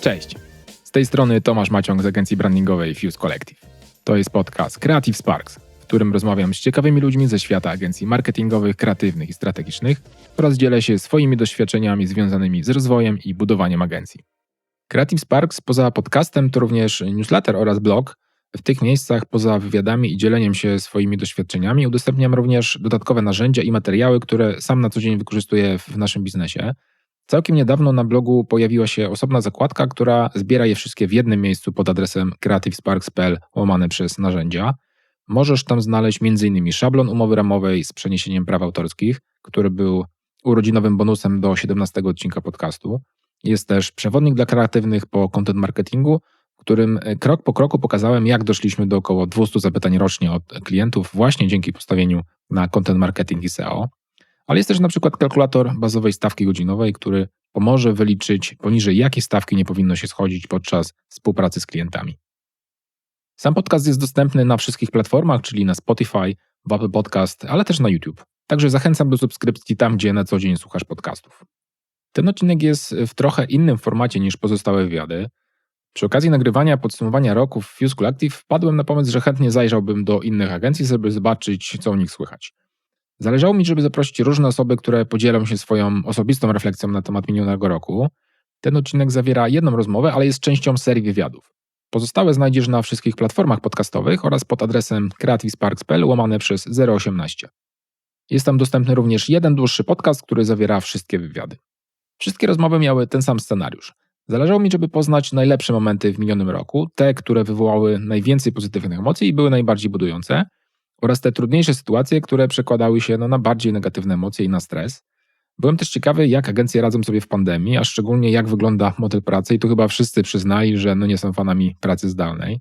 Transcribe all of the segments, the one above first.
Cześć. Z tej strony Tomasz Maciąg z agencji brandingowej Fuse Collective. To jest podcast Creative Sparks, w którym rozmawiam z ciekawymi ludźmi ze świata agencji marketingowych, kreatywnych i strategicznych oraz dzielę się swoimi doświadczeniami związanymi z rozwojem i budowaniem agencji. Creative Sparks poza podcastem to również newsletter oraz blog. W tych miejscach poza wywiadami i dzieleniem się swoimi doświadczeniami udostępniam również dodatkowe narzędzia i materiały, które sam na co dzień wykorzystuję w naszym biznesie. Całkiem niedawno na blogu pojawiła się osobna zakładka, która zbiera je wszystkie w jednym miejscu pod adresem creativesparks.pl łamane przez narzędzia. Możesz tam znaleźć m.in. szablon umowy ramowej z przeniesieniem praw autorskich, który był urodzinowym bonusem do 17 odcinka podcastu. Jest też przewodnik dla kreatywnych po content marketingu, w którym krok po kroku pokazałem, jak doszliśmy do około 200 zapytań rocznie od klientów właśnie dzięki postawieniu na content marketing i SEO. Ale jest też na przykład kalkulator bazowej stawki godzinowej, który pomoże wyliczyć poniżej jakiej stawki nie powinno się schodzić podczas współpracy z klientami. Sam podcast jest dostępny na wszystkich platformach, czyli na Spotify, w Apple Podcast, ale też na YouTube. Także zachęcam do subskrypcji tam, gdzie na co dzień słuchasz podcastów. Ten odcinek jest w trochę innym formacie niż pozostałe wywiady. Przy okazji nagrywania podsumowania roku w Fuse Collective wpadłem na pomysł, że chętnie zajrzałbym do innych agencji, żeby zobaczyć, co u nich słychać. Zależało mi, żeby zaprosić różne osoby, które podzielą się swoją osobistą refleksją na temat minionego roku. Ten odcinek zawiera jedną rozmowę, ale jest częścią serii wywiadów. Pozostałe znajdziesz na wszystkich platformach podcastowych oraz pod adresem creativesparks.pl łamane przez 018. Jest tam dostępny również jeden dłuższy podcast, który zawiera wszystkie wywiady. Wszystkie rozmowy miały ten sam scenariusz. Zależało mi, żeby poznać najlepsze momenty w minionym roku, te, które wywołały najwięcej pozytywnych emocji i były najbardziej budujące, oraz te trudniejsze sytuacje, które przekładały się no, na bardziej negatywne emocje i na stres. Byłem też ciekawy, jak agencje radzą sobie w pandemii, a szczególnie jak wygląda model pracy i tu chyba wszyscy przyznali, że no nie są fanami pracy zdalnej.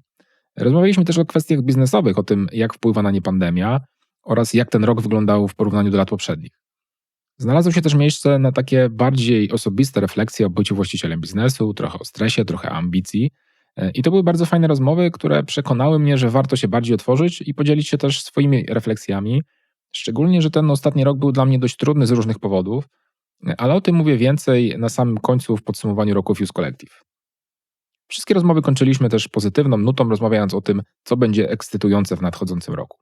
Rozmawialiśmy też o kwestiach biznesowych, o tym, jak wpływa na nie pandemia oraz jak ten rok wyglądał w porównaniu do lat poprzednich. Znalazło się też miejsce na takie bardziej osobiste refleksje o byciu właścicielem biznesu, trochę o stresie, trochę ambicji. I to były bardzo fajne rozmowy, które przekonały mnie, że warto się bardziej otworzyć i podzielić się też swoimi refleksjami. Szczególnie, że ten ostatni rok był dla mnie dość trudny z różnych powodów, ale o tym mówię więcej na samym końcu w podsumowaniu roku Fuse Collective. Wszystkie rozmowy kończyliśmy też pozytywną nutą, rozmawiając o tym, co będzie ekscytujące w nadchodzącym roku.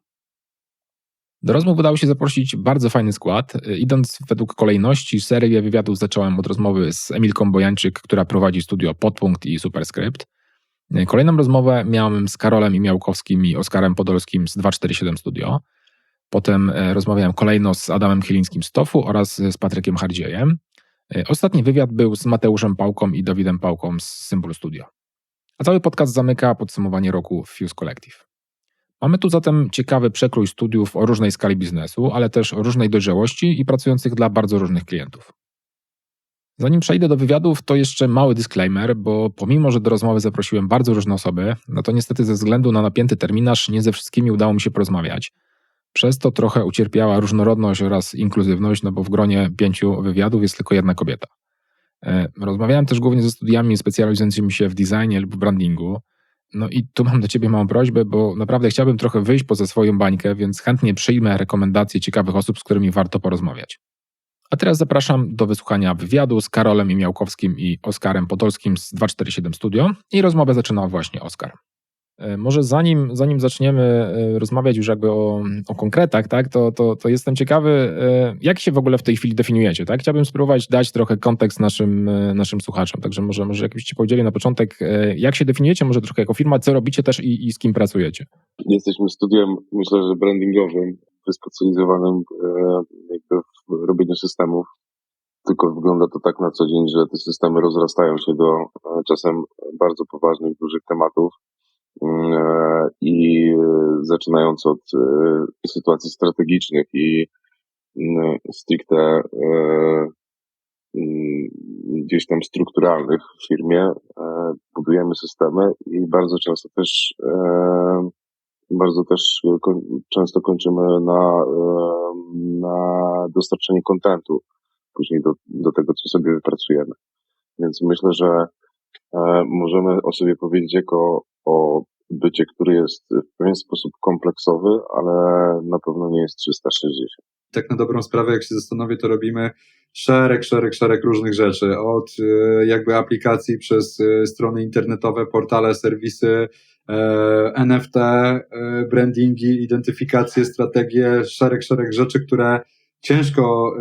Do rozmów udało się zaprosić bardzo fajny skład. Idąc według kolejności, serię wywiadów zacząłem od rozmowy z Emilką Bojańczyk, która prowadzi studio Podpunkt i Superscript. Kolejną rozmowę miałem z Karolem Imiałkowskim i Oskarem Podolskim z 247 Studio. Potem e, rozmawiałem kolejno z Adamem Chylińskim z TOFU oraz z Patrykiem Hardziejem. E, ostatni wywiad był z Mateuszem Pałką i Dawidem Pałką z Symbol Studio. A cały podcast zamyka podsumowanie roku Fuse Collective. Mamy tu zatem ciekawy przekrój studiów o różnej skali biznesu, ale też o różnej dojrzałości i pracujących dla bardzo różnych klientów. Zanim przejdę do wywiadów, to jeszcze mały disclaimer, bo pomimo, że do rozmowy zaprosiłem bardzo różne osoby, no to niestety ze względu na napięty terminarz nie ze wszystkimi udało mi się porozmawiać. Przez to trochę ucierpiała różnorodność oraz inkluzywność, no bo w gronie pięciu wywiadów jest tylko jedna kobieta. E, rozmawiałem też głównie ze studiami specjalizującymi się w designie lub brandingu. No i tu mam do Ciebie małą prośbę, bo naprawdę chciałbym trochę wyjść poza swoją bańkę, więc chętnie przyjmę rekomendacje ciekawych osób, z którymi warto porozmawiać. A teraz zapraszam do wysłuchania wywiadu z Karolem Imiałkowskim i Oskarem Podolskim z 247 Studio i rozmowę zaczyna właśnie Oskar. E, może zanim, zanim zaczniemy e, rozmawiać już jakby o, o konkretach, tak, to, to, to jestem ciekawy, e, jak się w ogóle w tej chwili definiujecie, tak? Chciałbym spróbować dać trochę kontekst naszym, naszym słuchaczom, także może, może jakbyś ci podzieli na początek, jak się definiujecie, może trochę jako firma, co robicie też i, i z kim pracujecie? Jesteśmy studiem, myślę, że brandingowym, wyspecjalizowanym jakby w robieniu systemów. Tylko wygląda to tak na co dzień, że te systemy rozrastają się do czasem bardzo poważnych, dużych tematów Mm, e, i zaczynając od e, sytuacji strategicznych i mm, stricte e, mm, gdzieś tam strukturalnych w firmie, budujemy systemy i bardzo często też bardzo też często kończymy na, na dostarczenie kontentu później do, do tego, co sobie wypracujemy. Więc myślę, że możemy o sobie powiedzieć jako o bycie, który jest w pewien sposób kompleksowy, ale na pewno nie jest 360. Tak na dobrą sprawę, jak się zastanowię, to robimy szereg, szereg, szereg różnych rzeczy, od e, jakby aplikacji przez e, strony internetowe, portale, serwisy, e, NFT, brandingi, identyfikacje, strategie, szereg, szereg rzeczy, które ciężko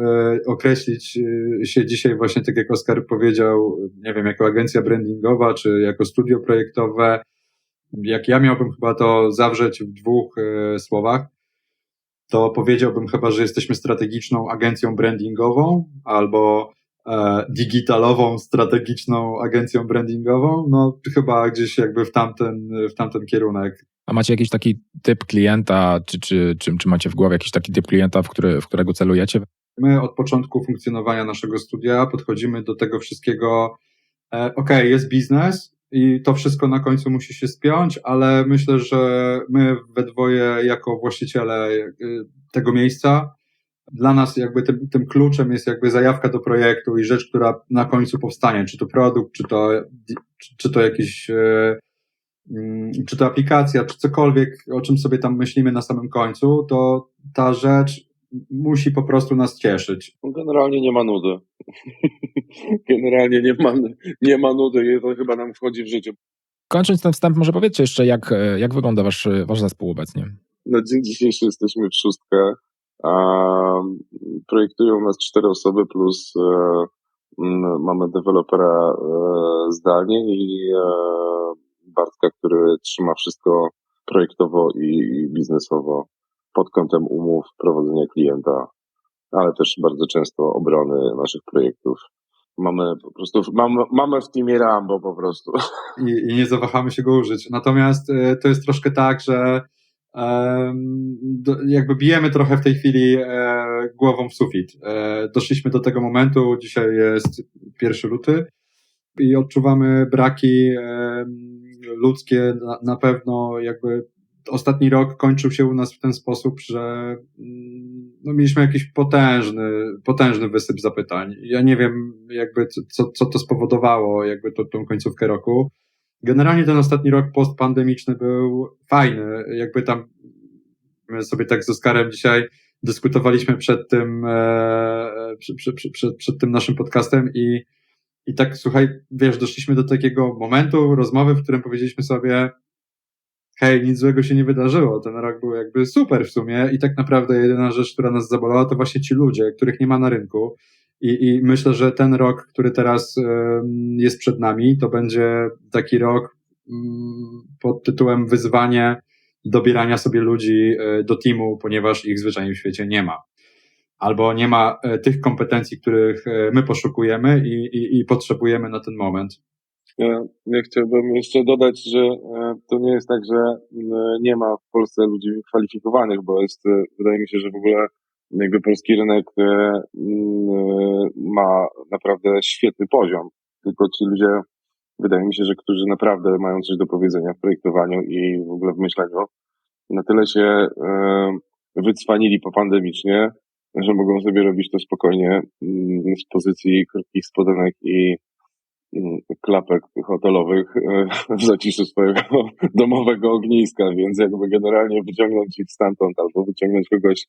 określić się dzisiaj właśnie, tak jak Oskar powiedział, nie wiem, jako agencja brandingowa, czy jako studio projektowe. Jak ja miałbym chyba to zawrzeć w dwóch słowach, to powiedziałbym chyba, że jesteśmy strategiczną agencją brandingową albo e, digitalową, strategiczną agencją brandingową, no chyba gdzieś jakby w tamten, w tamten kierunek. A macie jakiś taki typ klienta, czy, czy, czy, czy macie w głowie jakiś taki typ klienta, w, który, w którego celujecie? My od początku funkcjonowania naszego studia podchodzimy do tego wszystkiego, e, ok, jest biznes, i to wszystko na końcu musi się spiąć, ale myślę, że my we dwoje jako właściciele y, tego miejsca, dla nas jakby tym, tym kluczem jest jakby zajawka do projektu i rzecz, która na końcu powstanie, czy to produkt, czy to, czy, czy to jakiś, y, mm, czy to aplikacja, czy cokolwiek, o czym sobie tam myślimy na samym końcu, to ta rzecz musi po prostu nas cieszyć. Generalnie nie ma nudy. Generalnie nie ma, nie ma nudy i to chyba nam wchodzi w życie. Kończąc ten wstęp, może powiedzcie jeszcze, jak, jak wygląda wasz, wasz zespół obecnie? Na dzień dzisiejszy jesteśmy w szóstkę. A projektują nas cztery osoby plus e, mamy dewelopera e, zdalnie i e, Bartka, który trzyma wszystko projektowo i biznesowo pod kątem umów, prowadzenia klienta, ale też bardzo często obrony naszych projektów. Mamy po prostu, mamy, mamy w teamie Rambo po prostu. I, I, nie zawahamy się go użyć. Natomiast to jest troszkę tak, że jakby bijemy trochę w tej chwili e, głową w sufit. E, doszliśmy do tego momentu, dzisiaj jest pierwszy luty i odczuwamy braki ludzkie na, pewno jakby ostatni rok kończył się u nas w ten sposób, że mm, no, mieliśmy jakiś potężny, potężny wysyp zapytań. Ja nie wiem, jakby co, co to spowodowało, jakby to, tą końcówkę roku. Generalnie ten ostatni rok postpandemiczny był fajny. Jakby tam my sobie tak z Oskarem dzisiaj dyskutowaliśmy przed tym, e, przed, przed, tym naszym podcastem i, i tak słuchaj, wiesz, doszliśmy do takiego momentu rozmowy, w którym powiedzieliśmy sobie, hej, nic złego się nie wydarzyło, ten rok był jakby super w sumie i tak naprawdę jedyna rzecz, która nas zabolała, to właśnie ci ludzie, których nie ma na rynku. I, I myślę, że ten rok, który teraz jest przed nami, to będzie taki rok mm, pod tytułem wyzwanie dobierania sobie ludzi e, do teamu, ponieważ ich zwyczajnie w świecie nie ma. Albo nie ma e, tych kompetencji, których e, my poszukujemy i, i, i potrzebujemy na ten moment. Ja, chciałbym jeszcze dodać, że to nie jest tak, że nie ma w Polsce ludzi kwalifikowanych, bo jest, wydaje mi się, że w ogóle jakby polski rynek e, ma naprawdę świetny poziom. Tylko ci ludzie, wydaje mi się, że którzy naprawdę mają coś do powiedzenia w projektowaniu i w ogóle w myśleniu, na tyle się wycwanili popandemicznie, że mogą sobie robić to spokojnie z pozycji krótkich spodenek i klapek hotelowych e, w zaciszu swojego domowego ogniska, więc jakby generalnie wyciągnąć ich stamtąd albo wyciągnąć kogoś e,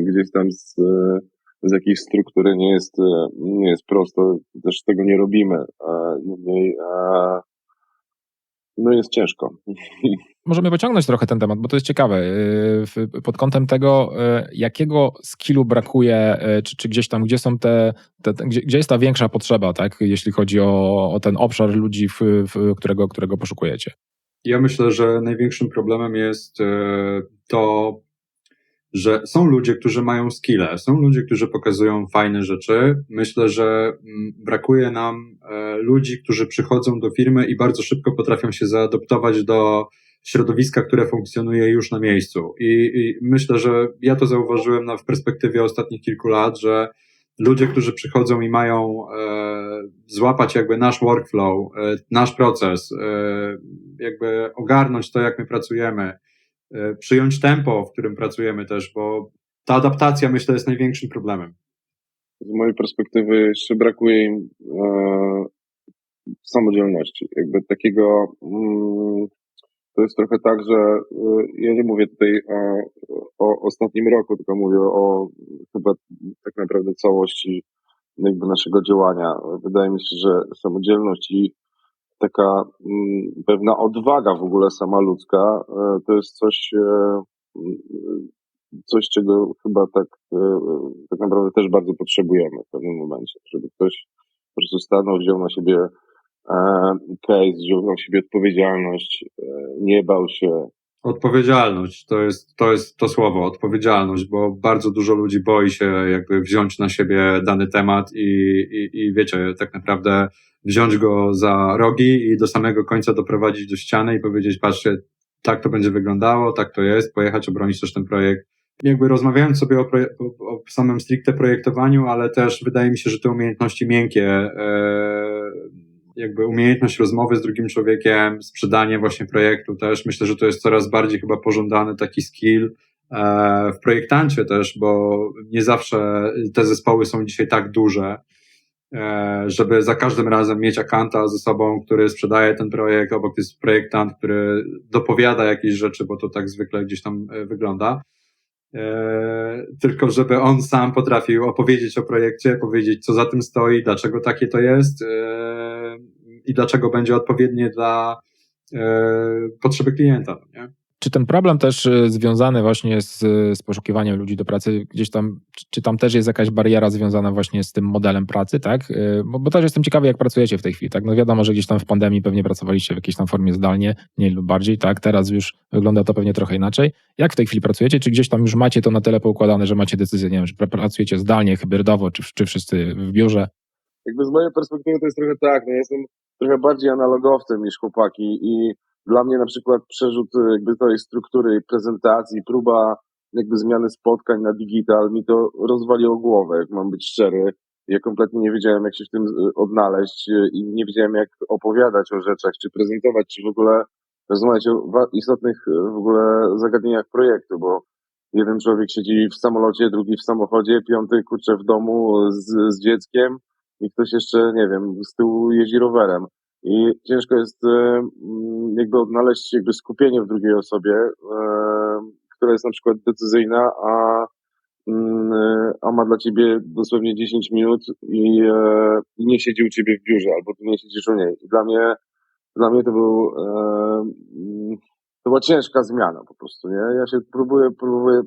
gdzieś tam z, e, z jakiejś struktury nie jest, nie jest prosto, też tego nie robimy. Niemniej no jest ciężko. Możemy pociągnąć trochę ten temat, bo to jest ciekawe. Pod kątem tego, jakiego skillu brakuje, czy, czy gdzieś tam, gdzie są te, te, gdzie, gdzie jest ta większa potrzeba, tak, jeśli chodzi o, o ten obszar ludzi, w, w którego, którego poszukujecie? Ja myślę, że największym problemem jest to, że są ludzie, którzy mają skille, są ludzie, którzy pokazują fajne rzeczy. Myślę, że mm, brakuje nam e, ludzi, którzy przychodzą do firmy i bardzo szybko potrafią się zaadoptować do środowiska, które funkcjonuje już na miejscu. I, i myślę, że ja to zauważyłem na, w perspektywie ostatnich kilku lat, że ludzie, którzy przychodzą i mają e, złapać jakby nasz workflow, e, nasz proces, e, jakby ogarnąć to, jak my pracujemy, przyjąć tempo, w którym pracujemy też, bo ta adaptacja myślę jest największym problemem. Z mojej perspektywy jeszcze brakuje im e, samodzielności, jakby takiego mm, to jest trochę tak, że e, ja nie mówię tutaj o, o ostatnim roku, tylko mówię o chyba tak naprawdę całości jakby naszego działania. Wydaje mi się, że samodzielność i taka mm, pewna odwaga w ogóle sama ludzka e, to jest coś, e, coś czego chyba tak, e, tak naprawdę też bardzo potrzebujemy w pewnym momencie, żeby ktoś po prostu stanął, wziął na siebie case, wziął na siebie odpowiedzialność, nie bał się, Odpowiedzialność to jest, to jest to słowo, odpowiedzialność, bo bardzo dużo ludzi boi się jakby wziąć na siebie dany temat i, i, i wiecie, tak naprawdę wziąć go za rogi i do samego końca doprowadzić do ściany i powiedzieć, patrzcie, tak to będzie wyglądało, tak to jest, pojechać, obronić też ten projekt. Jakby rozmawiając sobie o, o, samym stricte projektowaniu, ale też wydaje mi się, że te umiejętności miękkie, e, jakby umiejętność rozmowy z drugim człowiekiem, sprzedanie właśnie projektu też. Myślę, że to jest coraz bardziej chyba pożądany taki skill e, w projektancie też, bo nie zawsze te zespoły są dzisiaj tak duże, żeby za każdym razem mieć akanta ze sobą, który sprzedaje ten projekt, obok jest projektant, który dopowiada jakieś rzeczy, bo to tak zwykle gdzieś tam e, wygląda. tylko żeby on sam potrafił opowiedzieć o projekcie, powiedzieć, co za tym stoi, dlaczego takie to jest, i dlaczego będzie odpowiednie dla e, potrzeby klienta. No nie? Czy ten problem też e, związany właśnie z, z poszukiwaniem ludzi do pracy, gdzieś tam, czy tam też jest jakaś bariera związana właśnie z tym modelem pracy, tak? E, bo, bo też jestem ciekawy, jak pracujecie w tej chwili, tak? No wiadomo, że gdzieś tam w pandemii pewnie pracowaliście w jakiejś tam formie zdalnie, mniej lub bardziej, tak? Teraz już wygląda to pewnie trochę inaczej. Jak w tej chwili pracujecie? Czy gdzieś tam już macie to na tyle poukładane, że macie decyzję, nie wiem, czy pracujecie zdalnie, hybrydowo, czy, czy wszyscy w biurze? Jakby z mojej perspektywy to jest trochę tak, no jestem trochę bardziej analogowcem niż chłopaki i dla mnie na przykład przerzut jakby tej struktury prezentacji, próba jakby zmiany spotkań na digital mi to rozwaliło głowę, jak mam być szczery. Ja kompletnie nie wiedziałem, jak się w tym y, odnaleźć y, i nie wiedziałem, jak opowiadać o rzeczach, czy prezentować, czy w ogóle rozmawiać o istotnych w ogóle zagadnieniach projektu, bo jeden człowiek siedzi w samolocie, drugi w samochodzie, piąty kurczę w domu z, z dzieckiem, i ktoś jeszcze, nie wiem, z tyłu jeździ rowerem. I ciężko jest e, jakby odnaleźć jakby skupienie w drugiej osobie, e, która jest na przykład decyzyjna, a, mm, a ma dla ciebie dosłownie 10 minut i, e, i nie siedzi u ciebie w biurze, albo ty nie siedzisz u niej. Dla mnie, dla mnie to był, mm, to była ciężka zmiana po prostu, nie? Ja się próbuję, próbuję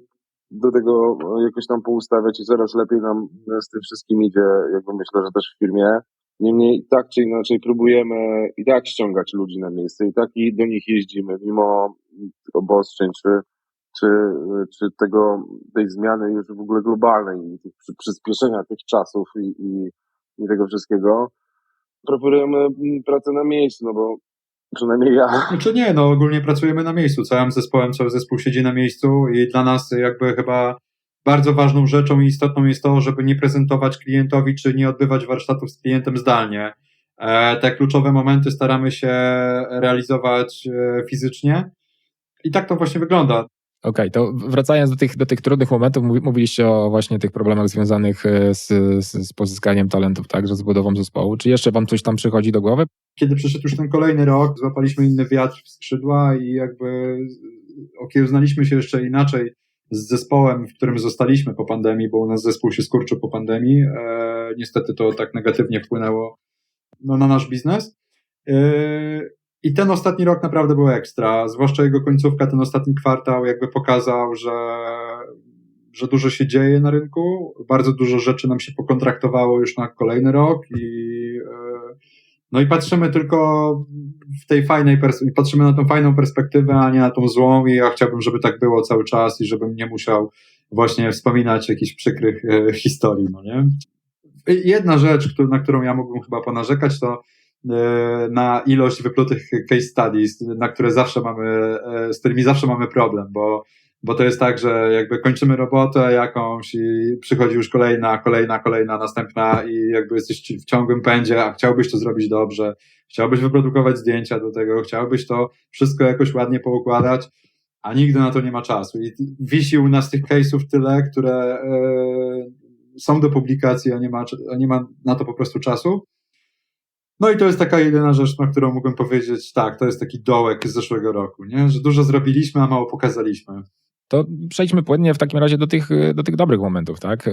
do tego jakoś tam poustawiać i coraz lepiej nam z tym wszystkim idzie, jakby myślę, że też w firmie. Niemniej tak czy inaczej próbujemy i tak ściągać ludzi na miejsce i tak i do nich jeździmy, mimo obostrzeń czy, czy, czy tego, tej zmiany już w ogóle globalnej przyspieszenia tych czasów i, i, i tego wszystkiego. Preferujemy pracę na miejscu, no bo Przynajmniej ja. Znaczy nie, no ogólnie pracujemy na miejscu, całym zespołem, cały zespół siedzi na miejscu i dla nas jakby chyba bardzo ważną rzeczą i istotną jest to, żeby nie prezentować klientowi, czy nie odbywać warsztatów z klientem zdalnie. E, te kluczowe momenty staramy się realizować e, fizycznie i tak to właśnie wygląda. Okej, okay, to wracając do tych, do tych trudnych momentów, mówiliście o właśnie tych problemach związanych e, z, z, pozyskaniem talentów, także z budową zespołu. Czy jeszcze wam coś tam przychodzi do głowy? Kiedy przyszedł już ten kolejny rok, złapaliśmy inny wiatr w skrzydła i jakby okiełznaliśmy się jeszcze inaczej z zespołem, w którym zostaliśmy po pandemii, bo u nas zespół się skurczył po pandemii. E, niestety to tak negatywnie wpłynęło no, na nasz biznes. E, i ten ostatni rok naprawdę był ekstra, zwłaszcza jego końcówka, ten ostatni kwartał jakby pokazał, że, że dużo się dzieje na rynku, bardzo dużo rzeczy nam się pokontraktowało już na kolejny rok i e, no i patrzymy tylko w tej fajnej, patrzymy na tą fajną perspektywę, a nie na tą złą i ja chciałbym, żeby tak było cały czas i żebym nie musiał właśnie wspominać jakichś przykrych e, historii, no nie? Jedna rzecz, na którą ja mógłbym chyba ponarzekać, to E, na ilość wyplutych case studies, na które zawsze mamy, e, z którymi zawsze mamy problem, bo, bo to jest tak, że jakby kończymy robotę jakąś i przychodzi już kolejna, kolejna, kolejna, następna i jakby jesteś w ciągłym pędzie, a chciałbyś to zrobić dobrze, chciałbyś wyprodukować zdjęcia do tego, chciałbyś to wszystko jakoś ładnie poukładać, a nigdy na to nie ma czasu. I wisi u nas tych case'ów tyle, które e, są do publikacji, a nie, ma, a nie ma na to po prostu czasu. No i to jest taka jedyna rzecz, na którą mógłbym powiedzieć, tak, to jest taki dołek z zeszłego roku, nie? że dużo zrobiliśmy, a mało pokazaliśmy. To przejdźmy płynnie w takim razie do tych, do tych dobrych momentów, tak?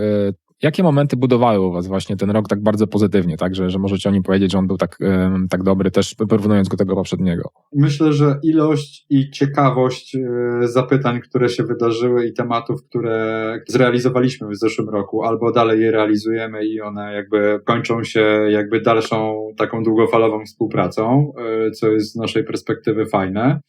Jakie momenty budowały u Was właśnie ten rok tak bardzo pozytywnie, tak? Że, że możecie o nim powiedzieć, że on był tak, tak dobry, też porównując go tego poprzedniego? Myślę, że ilość i ciekawość zapytań, które się wydarzyły i tematów, które zrealizowaliśmy w zeszłym roku, albo dalej je realizujemy i one jakby kończą się jakby dalszą taką długofalową współpracą, co jest z naszej perspektywy fajne.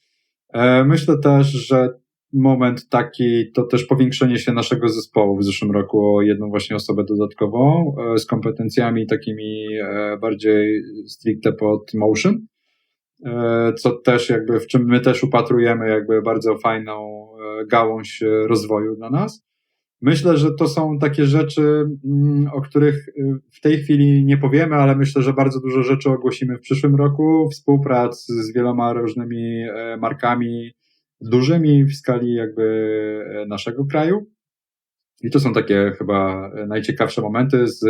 E, myślę też, że moment taki to też powiększenie się naszego zespołu w zeszłym roku o jedną właśnie osobę dodatkową e, z kompetencjami takimi e, bardziej stricte pod motion, co też jakby w czym my też upatrujemy jakby bardzo fajną gałąź rozwoju dla nas. Myślę, że to są takie rzeczy, mm, o których w tej chwili nie powiemy, ale myślę, że bardzo dużo rzeczy ogłosimy w przyszłym roku. Współprac z wieloma różnymi e, markami dużymi w skali jakby e, naszego kraju. I to są takie chyba najciekawsze momenty z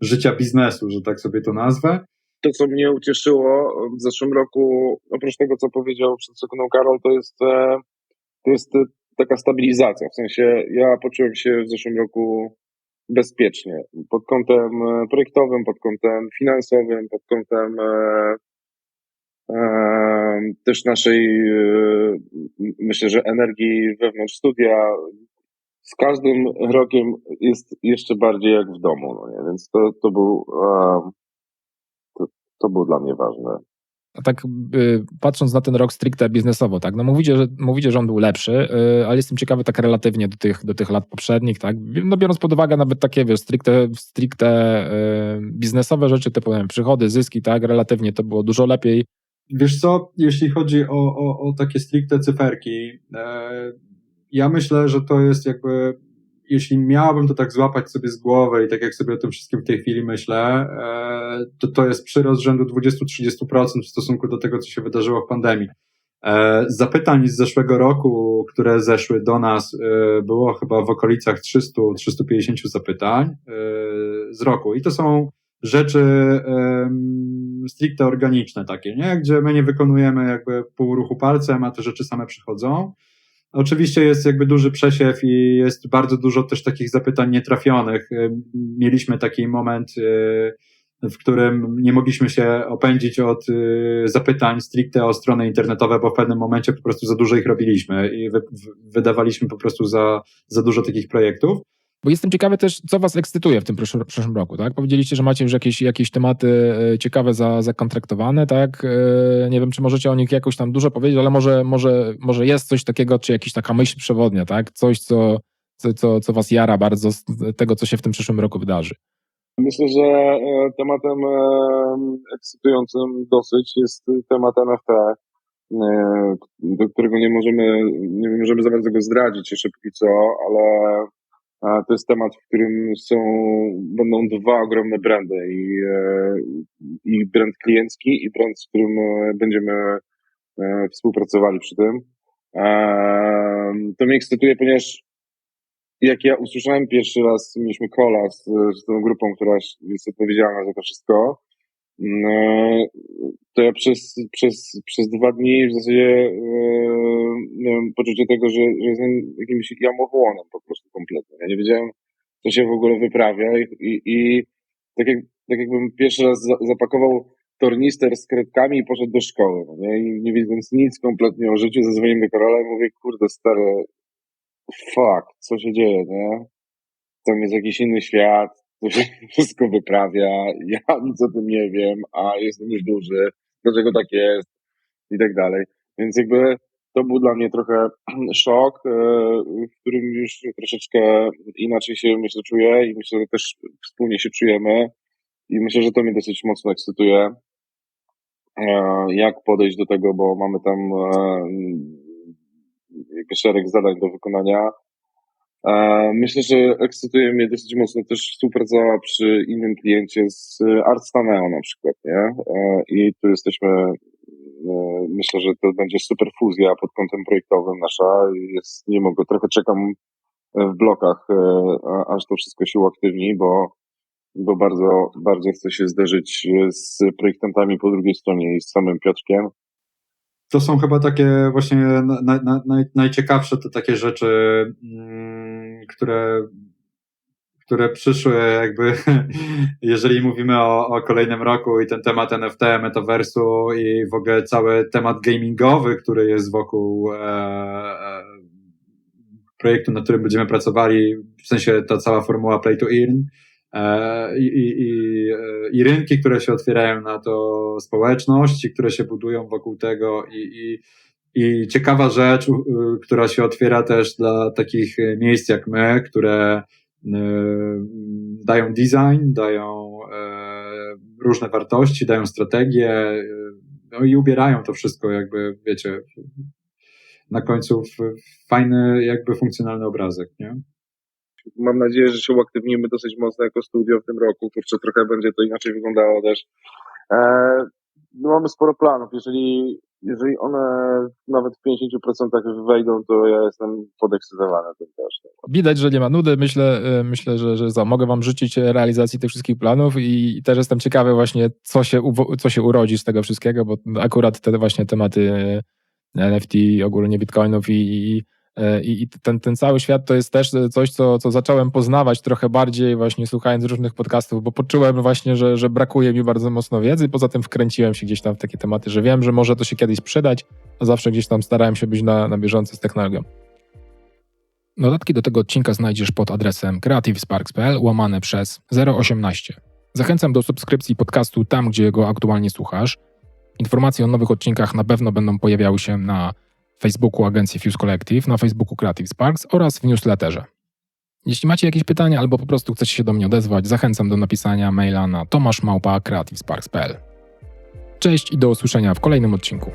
życia biznesu, że tak sobie to nazwę. To, co mnie ucieszyło w zeszłym roku, oprócz tego, co powiedział przed sekundą Karol, to jest, e, to jest taka stabilizacja. W sensie ja poczułem się w zeszłym roku bezpiecznie pod kątem e, projektowym, pod kątem finansowym, pod kątem e, e, też naszej, e, myślę, że energii wewnątrz studia. Z każdym rokiem jest jeszcze bardziej jak w domu, no nie? więc to, to był to, to było dla mnie ważne. A tak y, patrząc na ten rok stricte biznesowo, tak, no mówicie, że, mówicie, że on był lepszy, y, ale jestem ciekawy tak relatywnie do tych, do tych lat poprzednich, tak, no biorąc pod uwagę nawet takie, wiesz, stricte, stricte y, biznesowe rzeczy, typu wiem, przychody, zyski, tak, relatywnie to było dużo lepiej. Wiesz co, jeśli chodzi o, o, o takie stricte cyferki, e, ja myślę, że to jest jakby jeśli miałbym to tak złapać sobie z głowy i tak jak sobie o tym wszystkim w tej chwili myślę, e, to to jest przyrost rzędu 20-30% w stosunku do tego, co się wydarzyło w pandemii. E, zapytań z zeszłego roku, które zeszły do nas, e, było chyba w okolicach 300-350 zapytań z roku. I to są rzeczy stricte organiczne takie, nie? Gdzie my nie wykonujemy jakby pół ruchu palcem, a te rzeczy same przychodzą. Oczywiście jest jakby duży przesiew i jest bardzo dużo też takich zapytań nietrafionych. Mieliśmy taki moment, y, w którym nie mogliśmy się opędzić od y, zapytań stricte o strony internetowe, bo w pewnym momencie po prostu za dużo ich robiliśmy i wydawaliśmy po prostu za, za dużo takich projektów. Bo jestem ciekawy też, co was ekscytuje w tym przyszłym, roku, tak? Powiedzieliście, że macie już jakieś, jakieś tematy e, ciekawe za, zakontraktowane, tak? E, nie wiem, czy możecie o nich jakoś tam dużo powiedzieć, ale może, może, może jest coś takiego, czy jakaś taka myśl przewodnia, tak? Coś, co, co, co, co was jara bardzo z tego, co się w tym przyszłym roku wydarzy. Myślę, że e, tematem ekscytującym dosyć jest temat NFT, do którego nie możemy, nie możemy za bardzo go zdradzić jeszcze póki co, ale to jest temat, w którym są, będą dwa ogromne brandy i, e, i brand kliencki i brand, z którym e, będziemy e, współpracowali przy tym. To mnie ekscytuje, ponieważ jak ja usłyszałem pierwszy raz, mieliśmy kola z, z tą grupą, która jest odpowiedzialna za to wszystko, to ja przez, przez, przez dwa dni w zasadzie yy, miałem poczucie tego, że, że jestem jakimś jamochłonem po prostu kompletnie. Ja nie wiedziałem, co się w ogóle wyprawia i, i, i tak, jak, tak jakbym pierwszy raz za, zapakował tornister z kredkami i poszedł do szkoły, no nie? I nie wiedząc nic kompletnie o życiu, zadzwoniłem do Karola i mówię, kurde stary, fuck, co się dzieje, nie? Tam jest jakiś inny świat, wszystko wyprawia, ja nic o tym nie wiem, a jestem już duży, dlaczego tak jest? I tak dalej. Więc jakby to był dla mnie trochę szok, e, w którym już troszeczkę inaczej się myślę czuję i myślę, że też wspólnie się czujemy. I myślę, że to mnie dosyć mocno ekscytuje, e, jak podejść do tego, bo mamy tam e, jakby szereg zadań do wykonania, Myślę, że ekscytuje mnie dosyć mocno też współpraca przy innym kliencie z Artstaneo na przykład, nie? I tu jesteśmy, myślę, że to będzie super fuzja pod kątem projektowym nasza. Jest, nie mogę, trochę czekam w blokach, aż to wszystko się uaktywni, bo, bo bardzo, bardzo chcę się zderzyć z projektantami po drugiej stronie i z samym Piotrkiem to są chyba takie właśnie na, na, na, najciekawsze te takie rzeczy, mm, które, które przyszły jakby, jeżeli mówimy o, o kolejnym roku i ten temat NFT, metaversu i w ogóle cały temat gamingowy, który jest wokół e, e, projektu, nad którym będziemy pracowali, w sensie ta cała formuła play to earn, E, i, i, i, i rynki, które się otwierają na to, społeczności, które się budują wokół tego i, i, i ciekawa rzecz, która się otwiera też dla takich miejsc jak my, które y, dają design, dają różne wartości, dają strategie, y, no i ubierają to wszystko jakby, wiecie, na końcu fajny, jakby funkcjonalny obrazek, nie? mam nadzieję, że się uaktywnimy dosyć mocno jako studio w tym roku. Kurczę, trochę będzie to inaczej wyglądało też. E, no mamy sporo planów. Jeżeli, jeżeli one nawet w 50% wejdą, to ja jestem podekscytowany tym też. Widać, że nie ma nudy. Myślę, e, myślę że, że za, mogę Wam życzyć realizacji tych wszystkich planów i, też jestem ciekawy właśnie, co się, co się urodzi z tego wszystkiego, bo akurat te właśnie tematy NFT, ogólnie bitcoinów i, i E, I ten, ten cały świat to jest też coś, co, co zacząłem poznawać trochę bardziej właśnie słuchając różnych podcastów, bo poczułem właśnie, że, że brakuje mi bardzo mocno wiedzy. Poza tym wkręciłem się gdzieś tam w takie tematy, że wiem, że może to się kiedyś przydać, a zawsze gdzieś tam starałem się być na, na bieżąco z technologią. Dodatki do tego odcinka znajdziesz pod adresem creativesparks.pl łamane przez 018. Zachęcam do subskrypcji podcastu tam, gdzie go aktualnie słuchasz. Informacje o nowych odcinkach na pewno będą pojawiały się na Facebooku agencji Fuse Collective, na Facebooku Creative Sparks oraz w newsletterze. Jeśli macie jakieś pytania albo po prostu chcecie się do mnie odezwać, zachęcam do napisania maila na tomaszmałpa.creativesparks.pl. Cześć i do usłyszenia w kolejnym odcinku.